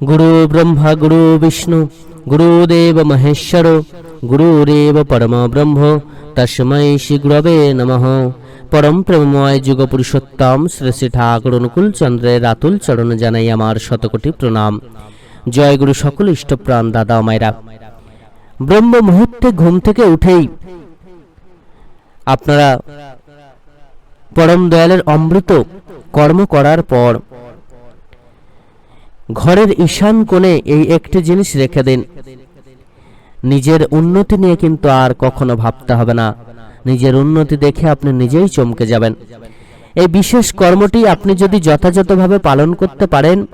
গুরু ব্রহ্মা গুরু বিষ্ণু গুরুদেব মহেশ্বর গুরুরেব পরম ব্রহ্ম তস্মৈ শ্রী গুরবে নমঃ পরম প্রেমময় যুগ পুরুষোত্তম শ্রী শ্রী ঠাকুর অনুকূল চন্দ্রের রাতুল চরণ জানাই আমার শতকোটি প্রণাম জয় গুরু সকল ইষ্টপ্রাণ দাদা মায়েরা ব্রহ্ম মুহূর্তে ঘুম থেকে উঠেই আপনারা পরম দয়ালের অমৃত কর্ম করার পর ঘরের ঈশান কোণে এই একটি জিনিস রেখে দিন। নিজের উন্নতি নিয়ে কিন্তু আর কখনো ভাবতে হবে না। নিজের উন্নতি দেখে আপনি নিজেই চমকে যাবেন। এই বিশেষ কর্মটি আপনি যদি যথাযথভাবে পালন করতে পারেন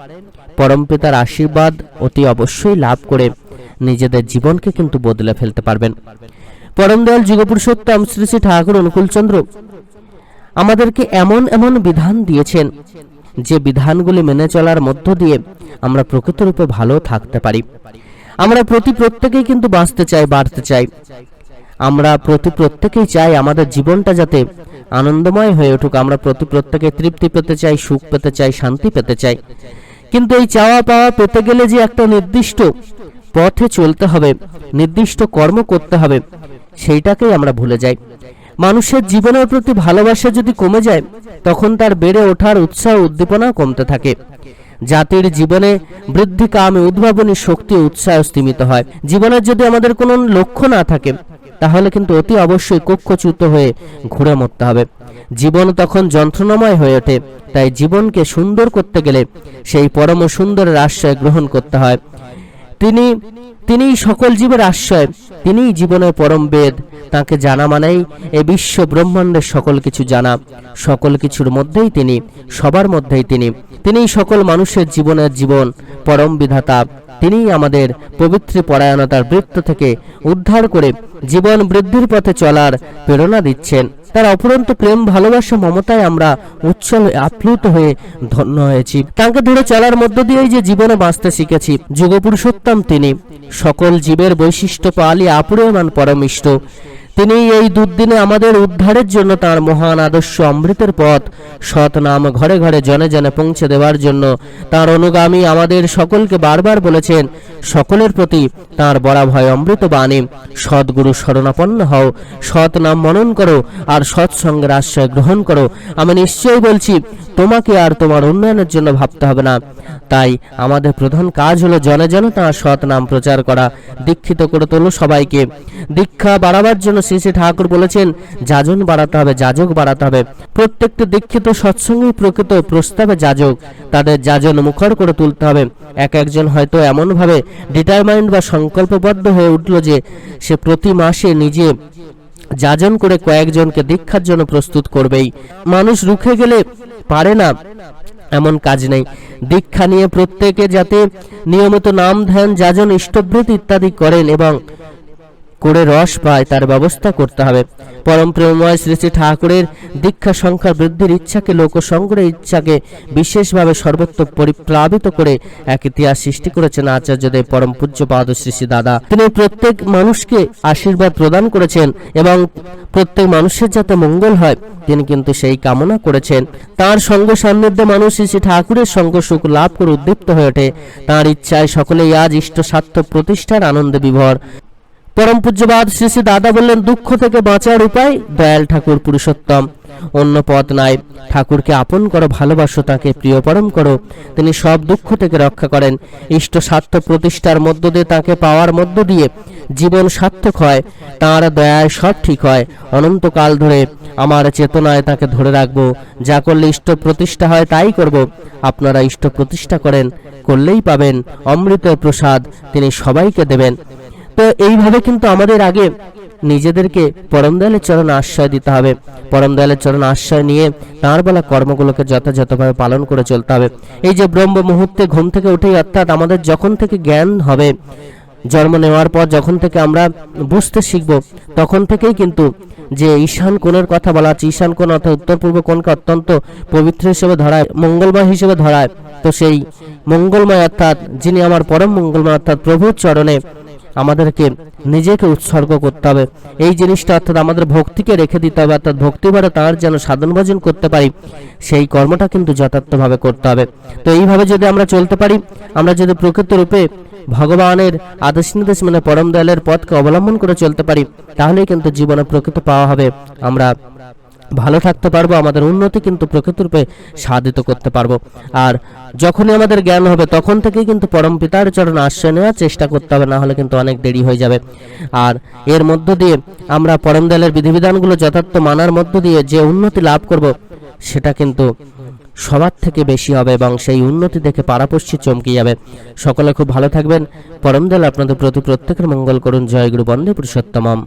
পরমপিতার আশীর্বাদ অতি অবশ্যই লাভ করে নিজেদের জীবনকে কিন্তু বদলে ফেলতে পারবেন। পরম দয়াল যুগপুরুষোত্তম শ্রী শ্রী ঠাকুর অনুকূলচন্দ্র আমাদেরকে এমন এমন বিধান দিয়েছেন যে বিধানগুলি মেনে চলার মধ্য দিয়ে আমরা প্রকৃতরূপে ভালো থাকতে পারি। আমরা প্রতি প্রত্যেকেই কিন্তু বাঁচতে চাই, বাড়তে চাই। আমরা প্রতি প্রত্যেকেই চাই আমাদের জীবনটা যাতে আনন্দময় হয়ে উঠুক। আমরা প্রতি প্রত্যেকে তৃপ্তি পেতে চাই, সুখ পেতে চাই, শান্তি পেতে চাই। কিন্তু এই চাওয়া পাওয়া পেতে গেলে যে একটা নির্দিষ্ট পথে চলতে হবে, নির্দিষ্ট কর্ম করতে হবে, সেইটাকেই আমরা ভুলে যাই। মানুষের জীবনের প্রতি ভালোবাসা যদি কমে যায় তখন তার বেড়ে ওঠার উৎসাহ উদ্দীপনা কমতে থাকে। জাতির জীবনে বৃদ্ধি কামে উদ্ভাবনী শক্তি উৎসাহ স্তীমিত হয়। জীবনের যদি আমাদের কোনো লক্ষ্য না থাকে, তাহলে কিন্তু অতি অবশ্যই কক্ষচ্যুত হয়ে ঘুরে মরতে হবে। জীবন তখন যন্ত্রণাময় হয়ে ওঠে, তাই জীবনকে সুন্দর করতে গেলে সেই পরম সুন্দরের আশ্রয় গ্রহণ করতে হয়। তিনি, তিনিই সকল জীবের আশ্রয়, তিনিই জীবনের পরম বেদ। তাকে জানা মানেই এ বিশ্ব ব্রহ্মাণ্ডের সকল কিছু জানা। সকল কিছুর মধ্যেই তিনি, সবার মধ্যেই তিনি। তিনিই সকল মানুষের জীবনের জীবন, পরম বিধাতা। তিনিই আমাদের পবিত্র পরায়ণতার বৃত্ত থেকে উদ্ধার করে জীবন বৃদ্ধির পথে চলার প্রেরণা দিচ্ছেন। তার অপরন্ত প্রেম, ভালোবাসা, মমতায় আমরা উচ্ছল আপ্লুত হয়ে ধন্য হয়েছি। তাকে ধরে চলার মধ্য দিয়েই যে জীবনে বাঁচতে শিখেছি, যুগপুরুষোত্তম তিনি। সকল জীবের বৈশিষ্ট্য পালি আপুরেমান পরমিষ্ট। তিনি এই দুর্দিনে আমাদের উদ্ধারের জন্য তার মহান আদর্শ অমৃতের পথ, সৎ নাম ঘরে ঘরে জনে জনে পৌঁছে দেওয়ার জন্য তার অনুগামী আমাদের সকলকে বারবার বলেছেন, সকলের প্রতি তার বড়া ভয় অমৃত বাণী সৎগুরু শরণাপন্ন হও, সৎ নাম মনন করো আর সৎসঙ্গের আশ্রয় গ্রহণ করো। আমি নিশ্চয়ই বলছি, তোমাকে আর তোমার উন্নয়নের জন্য ভাবতে হবে না। তাই আমাদের প্রধান কাজ হলো জনে জনে তাঁর সৎ নাম প্রচার করা, দীক্ষিত করে তোলো সবাইকে। দীক্ষা বাড়াবার জন্য শ্রী শ্রী ঠাকুর বলেছেন, যাজন বাড়াতে হবে, যাজক বাড়াতে হবে। প্রত্যেকটি দীক্ষিত সৎসঙ্গী প্রকৃত প্রস্তাবে যাজক। তাদের যাজন মুখর করে তুলতে হবে। এক একজন হয়তো এমনভাবে ডিটারমাইন্ড বা সংকল্পবদ্ধ হয়ে উঠল যে, সে প্রতি মাসে নিজে যাজন করে কয়েকজনকে দীক্ষার জন্য প্রস্তুত করবেই। মানুষ রুখে গেলে পারে না, এমন কাজ নেই। দীক্ষা নিয়ে প্রত্যেকে যাতে নিয়মিত নাম, ধ্যান, যাজন ইষ্টভৃত ইত্যাদি করেন এবং করে রস পায়, তার ব্যবস্থা করতে হবে। পরম প্রেমময় শ্রী শ্রী ঠাকুরের দীক্ষা সংখ্যা বৃদ্ধির ইচ্ছাকে, লোকসংগ্রহের ইচ্ছাকে বিশেষভাবে সর্বত্র পরিপ্লাবিত করে এক ইতিহাস সৃষ্টি করেছেন আচার্যদেব পরম পূজ্যপাদ শ্রী শ্রী দাদা। তিনি প্রত্যেক মানুষকে আশীর্বাদ প্রদান করেছেন এবং প্রত্যেক মানুষের যাতে মঙ্গল হয়, তিনি কিন্তু সেই কামনা করেছেন। তার সঙ্গ সান্নিধ্যে মানুষ শ্রী শ্রী ঠাকুরের সঙ্গ সুখ লাভ করে উদ্দীপ্ত হয়ে ওঠে। তার ইচ্ছায় সকলেই আজ ইষ্ট স্বার্থ প্রতিষ্ঠার আনন্দে বিভর। পরম পূজ্যবাদ শ্রী দাদা বললেন, দুঃখ থেকে বাঁচার উপায় দয়াল ঠাকুর পুরুষোত্তম। অন্য পথ নাই। ঠাকুরকে আপন করো, ভালোবাসো তাকে, প্রিয় পরম করো। তিনি সব দুঃখ থেকে রক্ষা করেন। ইষ্ট স্বার্থ প্রতিষ্ঠার মধ্য দিয়ে তাকে পাওয়ার মধ্য দিয়ে জীবন সার্থক হয়। তাঁর দয়ায় সব ঠিক হয়। অনন্তকাল ধরে আমার চেতনায় তাকে ধরে রাখব। যা করলে ইষ্ট প্রতিষ্ঠা হয়, তাই করব। আপনারা ইষ্ট প্রতিষ্ঠা করেন, করলেই পাবেন। অমৃতের প্রসাদ তিনি সবাইকে দেবেন। তো এইভাবে কিন্তু আমাদের আগে নিজেদেরকে পরম দয়ালের চরণ আশ্রয় দিতে হবে। পরম দয়ালের চরণ আশ্রয় নিয়ে তাঁর বলা কর্মগুলোকে যথাযথভাবে পালন করে চলতে হবে। এই যে ব্রহ্ম মুহূর্তে ঘুম থেকে উঠেই অর্থাৎ আমাদের যখন থেকে জ্ঞান হবে, জন্ম নেওয়ার পর যখন থেকে আমরা বুঝতে শিখব, তখন থেকেই কিন্তু যে ঈশান কোণের কথা বলা আছে, ঈশান কোণ অর্থাৎ উত্তর পূর্ব কোণকে অত্যন্ত পবিত্র হিসেবে ধরায়, মঙ্গলময় হিসেবে ধরায়। তো সেই মঙ্গলময় অর্থাৎ যিনি আমার পরম মঙ্গলময় অর্থাৎ প্রভুর চরণে আমাদেরকে নিজেকে উৎসর্গ করতে হবে। এই জিনিসটা অর্থাৎ আমাদের ভক্তিকে রেখে দিতে হবে, অর্থাৎ ভক্তি ভক্তিবারে তার যেন সাধন ভজন করতে পারি, সেই কর্মটা কিন্তু যথার্থভাবে করতে হবে। তো এইভাবে যদি আমরা চলতে পারি, আমরা যদি প্রকৃত রূপে ভগবানের আদেশ নির্দেশ মানে পরম দয়ালের পথকে অবলম্বন করে চলতে পারি, তাহলেই কিন্তু জীবনে প্রকৃত পাওয়া হবে। আমরা ভালো থাকতে পারব, আমাদের উন্নতি কিন্তু প্রকৃতরূপে সাধিত করতে পারব। আর যখনই আমাদের জ্ঞান হবে, তখন থেকেই কিন্তু পরম পিতার চরণ আশ্রয় নেওয়ার চেষ্টা করতে হবে, না হলে কিন্তু অনেক দেরি হয়ে যাবে। আর এর মধ্য দিয়ে আমরা পরম দয়ালের বিধিবিধানগুলো যথার্থ মানার মধ্য দিয়ে যে উন্নতি লাভ করব, সেটা কিন্তু সবার থেকে বেশি হবে এবং সেই উন্নতি দেখে পাড়াপড়শি চমকে যাবে। সকলে খুব ভালো থাকবেন। পরম দয়াল আপনাদের প্রতি প্রত্যেকের মঙ্গল করুন। জয় গুরু বন্দে পুরুষোত্তমম।